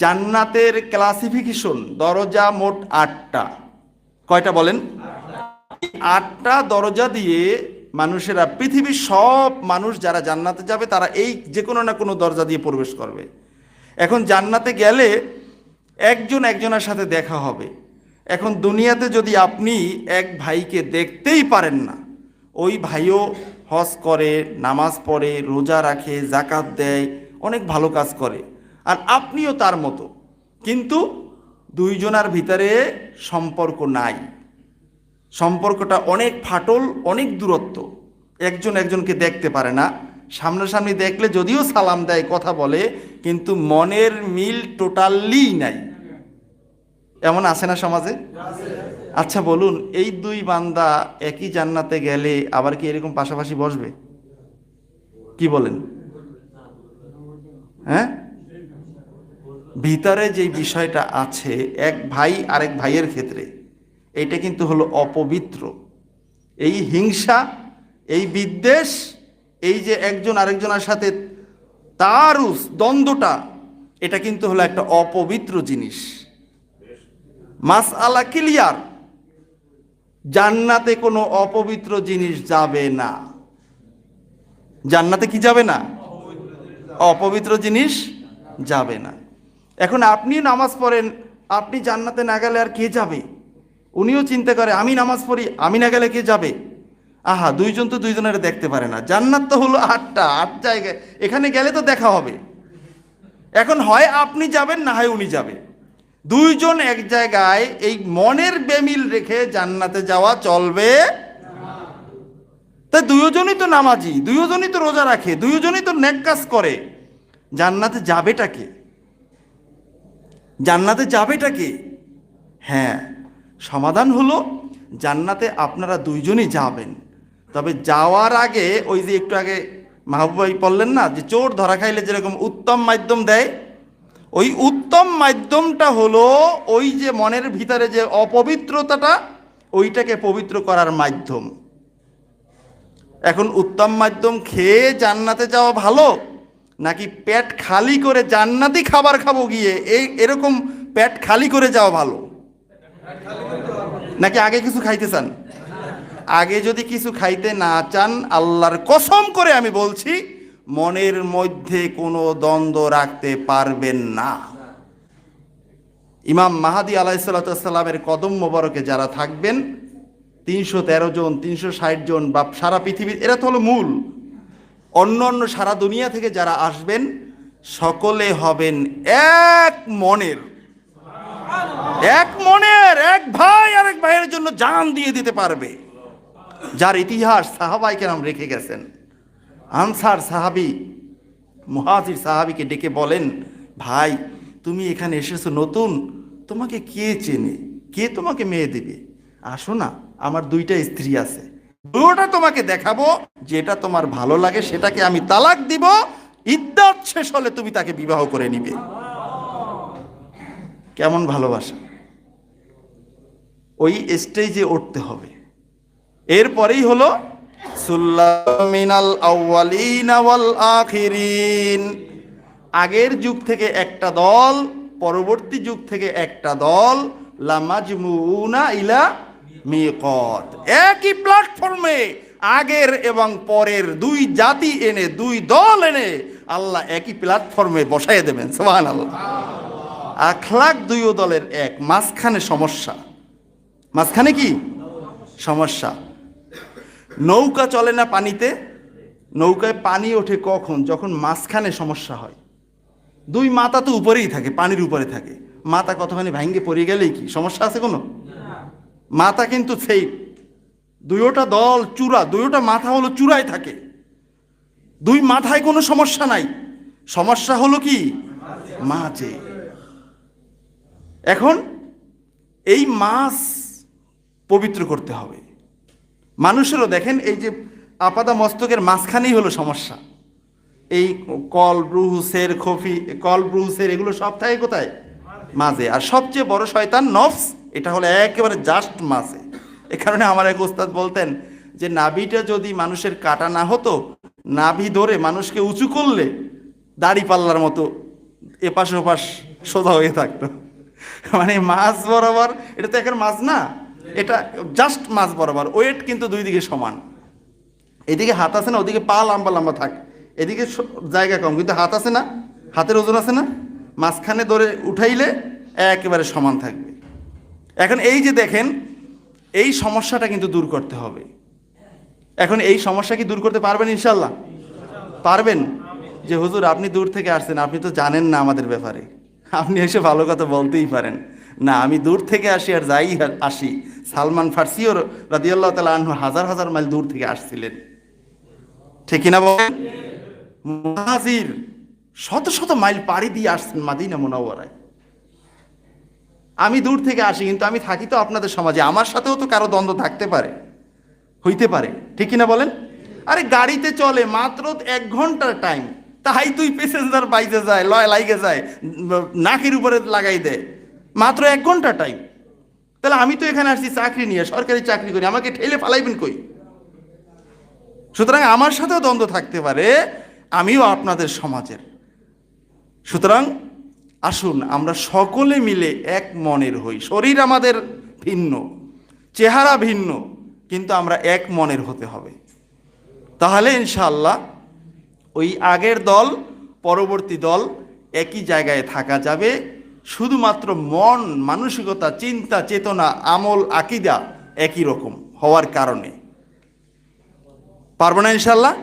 জান্নাতের ক্লাসিফিকেশন দরজা মোট আটটা। কয়টা বলেন? আটটা দরজা দিয়ে মানুষেরা, পৃথিবীর সব মানুষ যারা জান্নাতে যাবে, তারা এই যে কোনো না কোনো দরজা দিয়ে প্রবেশ করবে। এখন জান্নাতে গেলে একজন একজনের সাথে দেখা হবে। এখন দুনিয়াতে যদি আপনি এক ভাইকে দেখতেই পারেন না, ওই ভাইও হজ করে, নামাজ পড়ে, রোজা রাখে জাকাত দেয়, অনেক ভালো কাজ করে। আর আপনিও তার মতো। কিন্তু দুইজনার ভিতরে সম্পর্ক নাই। সম্পর্কটা অনেক ফাটল, অনেক দূরত্ব। একজন একজনকে দেখতে পারে না। সামনাসামনি দেখলে যদিও সালাম দেয়, কথা বলে, কিন্তু মনের মিল টোটালি নাই। এমন আছে না সমাজে? আচ্ছা বলুন, এই দুই বান্দা একই জান্নাতে গেলে আবার কি এরকম পাশাপাশি বসবে? কি বলেন? হ্যাঁ? ভিতরে যে বিষয়টা আছে, এক ভাই আরেক ভাইয়ের ক্ষেত্রে, এটা কিন্তু হলো অপবিত্র। এই হিংসা, এই বিদ্বেষ, এই যে একজন আরেকজনের সাথে তারুস দ্বন্দ্বটা, এটা কিন্তু হলো একটা অপবিত্র জিনিস। মাস আলা ক্লিয়ার, জান্নাতে কোনো অপবিত্র জিনিস যাবে না। জান্নাতে কি যাবে না? অপবিত্র জিনিস যাবে না। এখন আপনি নামাজ পড়েন, আপনি জান্নাতে না গেলে আর কে যাবে? উনিও চিন্তা করে, আমি নামাজ পড়ি, আমি না গেলে কে যাবে? আহা, দুইজন তো দুইজনের দেখতে পারে না। জান্নাত তো হলো আটটা, আট জায়গায়। এখানে গেলে তো দেখা হবে। এখন হয় আপনি যাবেন না হয় উনি যাবে। দুইজন এক জায়গায় এই মনের বেমিল রেখে জান্নাতে যাওয়া চলবে তাই দুইজনই তো নামাজি, দুইজনই তো রোজা রাখে, দুইজনই তো নেক কাজ করে। জান্নাতে যাবেটা কে? জান্নাতে যাবেটা কে? হ্যাঁ সমাধান হলো জান্নাতে আপনারা দুইজনই যাবেন। তবে যাওয়ার আগে ওই যে একটু আগে মাহবুবাই বললেন না, যে চোর ধরা খাইলে যেরকম উত্তম মাধ্যম দেয়, ওই উত্তম মাধ্যমটা হলো ওই যে মনের ভিতরে যে অপবিত্রতাটা, ওইটাকে পবিত্র করার মাধ্যম। এখন উত্তম মাধ্যম খেয়ে জান্নাতে যাওয়া ভালো নাকি পেট খালি করে জান্নাতি খাবার খাব গিয়ে? এই এরকম পেট খালি করে যাওয়া ভালো। নাকি আগে কিছু খাইতে চান? আগে যদি কিছু খাইতে না চান, আল্লাহর কসম করে আমি বলছি, মনের মধ্যে কোনো দ্বন্দ্ব রাখতে পারবেন না। ইমাম মাহাদি আলাইসাল্লামের কদম মোবারকে যারা থাকবেন, তিনশো তেরো জন, তিনশো ষাট জন বা সারা পৃথিবীর, এরা তো হলো মূল। অন্য অন্য সারা দুনিয়া থেকে যারা আসবেন, সকলে হবেন এক মনের। এক মনের, এক ভাই আরেক ভাইয়ের জন্য জান দিয়ে দিতে পারবে। যার ইতিহাস সাহাবাইকে নাম রেখে গেছেন। আনসার সাহাবি, মুহাজির সাহাবিকে ডেকে বলেন, ভাই, তুমি এখানে এসেছ নতুন, তোমাকে কে চেনে? কে তোমাকে মেয়ে দেবে? আসো না, আমার দুইটা স্ত্রী আছে। দুটোটা তোমাকে দেখাবো, যেটা তোমার ভালো লাগে সেটাকে আমি তালাক দিব ইদ্যাত শেষ হলে তুমি তাকে বিবাহ করে নিবে। কেমন ভালোবাসা? ওই স্টেজে উঠতে হবে। এরপরেই হলো আগের যুগ থেকে একটা দল, পরবর্তী যুগ থেকে একটা দল লামাজমুনা ইলা মিকত। একই প্ল্যাটফর্মে আগের এবং পরের দুই জাতি এনে, দুই দল এনে আল্লাহ একই প্ল্যাটফর্মে বসাই দেবেন সোহান আল্লাহ আখলাক দুই দলের এক, মাঝখানে সমস্যা। মাঝখানে কি? সমস্যা। নৌকা চলে না পানিতে? নৌকায় পানি ওঠে কখন? যখন মাঝখানে সমস্যা হয়। দুই মাথা তো উপরেই থাকে, পানির উপরে থাকে। মাথা কতখানি ভাঙ্গে পড়ে গেলেই কি? সমস্যা আছে কোনো? মাথা কিন্তু সেই দুইটা দল চূড়া, দুইটা মাথা হলো চূড়ায় থাকে। দুই মাথায় কোনো সমস্যা নাই। সমস্যা হলো কি? মাঝে। এখন এই মাছ পবিত্র করতে হবে। মানুষেরও দেখেন, এই যে আপাদা মস্তকের মাঝখানেই হলো সমস্যা। এই কল ব্রুহুসের খফি, কল ব্রুহুসের এগুলো সব থাকে কোথায়? মাঝে। আর সবচেয়ে বড় শয়তান নফস এটা হলো একেবারে জাস্ট মাঝে এ কারণে আমার এক উস্তাদ বলতেন যে, নাভিটা যদি মানুষের কাটা না হতো, নাভি ধরে মানুষকে উঁচু করলে দাড়ি পাল্লার মতো এপাশ ওপাশ সোজা হয়ে থাকতো। মানে মাছ বরাবর, এটা তো এখন মাছ না, এটা জাস্ট মাছ বরাবর ওয়েট কিন্তু দুই দিকে সমান। এদিকে হাত আছে না, ওদিকে পা লম্বা লম্বা থাক। এদিকে জায়গা কম, কিন্তু হাত আছে না, হাতের ওজন আছে না, মাঝখানে ধরে উঠাইলে একেবারে সমান থাকবে। এখন এই যে দেখেন, এই সমস্যাটা কিন্তু দূর করতে হবে। এখন এই সমস্যা কি দূর করতে পারবেন ইনশাল্লাহ? পারবেন? যে হুজুর, আপনি দূর থেকে আসছেন, আপনি তো জানেন না আমাদের ব্যাপারে। আপনি এসে ভালো কথা বলতেই পারেন। না, আমি দূর থেকে আসি আর যাই আসি। সালমান ফার্সিও রাদিয়াল্লাহ তালা আনহু হাজার হাজার মাইল দূর থেকে আসছিলেন। ঠিক কিনা বলেন? মুহাজির শত শত মাইল পাড়ি দিয়ে আসছেন মাদিনা মুনাওয়ারায়। আমি দূর থেকে আসি, কিন্তু আমি থাকি তো আপনাদের সমাজে। আমার সাথেও তো কারও দ্বন্দ্ব থাকতে পারে, হইতে পারে। ঠিক কিনা বলেন? আরে গাড়িতে চলে মাত্র এক ঘণ্টার টাইম তাই তুই প্যাসেঞ্জার বাইতে যায়, লয় লাইগে যায়, নাকের উপরে লাগাই দেয় মাত্র এক ঘণ্টা টাইম তাহলে আমি তো এখানে আসছি চাকরি নিয়ে, সরকারি চাকরি করি, আমাকে ঠেলে ফালাইবেন কই? সুতরাং আমার সাথেও দ্বন্দ্ব থাকতে পারে, আমিও আপনাদের সমাজের। সুতরাং আসুন, আমরা সকলে মিলে এক মনের হই। শরীর আমাদের ভিন্ন, চেহারা ভিন্ন, কিন্তু আমরা এক মনের হতে হবে। তাহলে ইনশাল্লাহ ওই আগের দল, পরবর্তী দল একই জায়গায় থাকা যাবে। শুধুমাত্র মন, মানসিকতা, চিন্তা, চেতনা, আমল, আকিদা একই রকম হওয়ার কারণে। পারব না ইনশাল্লাহ